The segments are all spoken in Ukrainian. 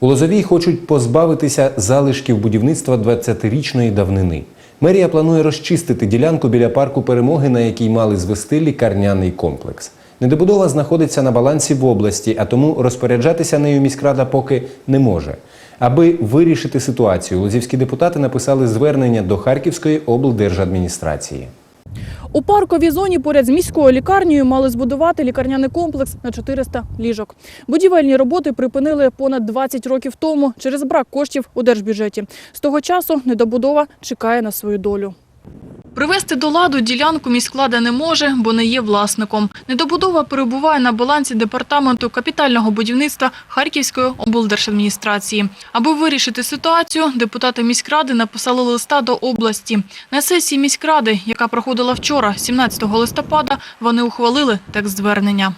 У Лозовій хочуть позбавитися залишків будівництва 20-річної давнини. Мерія планує розчистити ділянку біля парку перемоги, на якій мали звести лікарняний комплекс. Недобудова знаходиться на балансі в області, а тому розпоряджатися нею міськрада поки не може. Аби вирішити ситуацію, лозівські депутати написали звернення до Харківської облдержадміністрації. У парковій зоні поряд з міською лікарнею мали збудувати лікарняний комплекс на 400 ліжок. Будівельні роботи припинили понад 20 років тому через брак коштів у держбюджеті. З того часу недобудова чекає на свою долю. Привести до ладу ділянку міськлада не може, бо не є власником. Недобудова перебуває на балансі департаменту капітального будівництва Харківської облдержадміністрації. Аби вирішити ситуацію, депутати міськради написали листа до області. На сесії міськради, яка проходила вчора, 17 листопада, вони ухвалили текст звернення.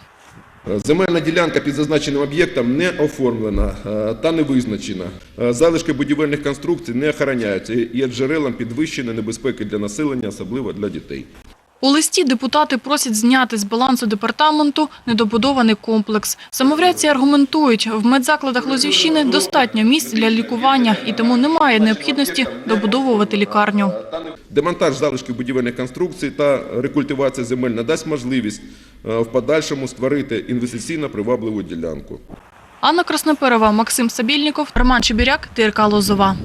Земельна ділянка під зазначеним об'єктом не оформлена е, та не визначена. Е, Залишки будівельних конструкцій не охороняються і є джерелом підвищеної небезпеки для населення, особливо для дітей. У листі депутати просять зняти з балансу департаменту недобудований комплекс. Самоврядці аргументують, в медзакладах Лозівщини достатньо місць для лікування і тому немає необхідності добудовувати лікарню. Демонтаж залишків будівельних конструкцій та рекультивація земель надасть можливість е, в подальшому створити інвестиційно привабливу ділянку. Анна Красноперова, Максим Сабільніков, Роман Чебіряк, ТРК Лозова.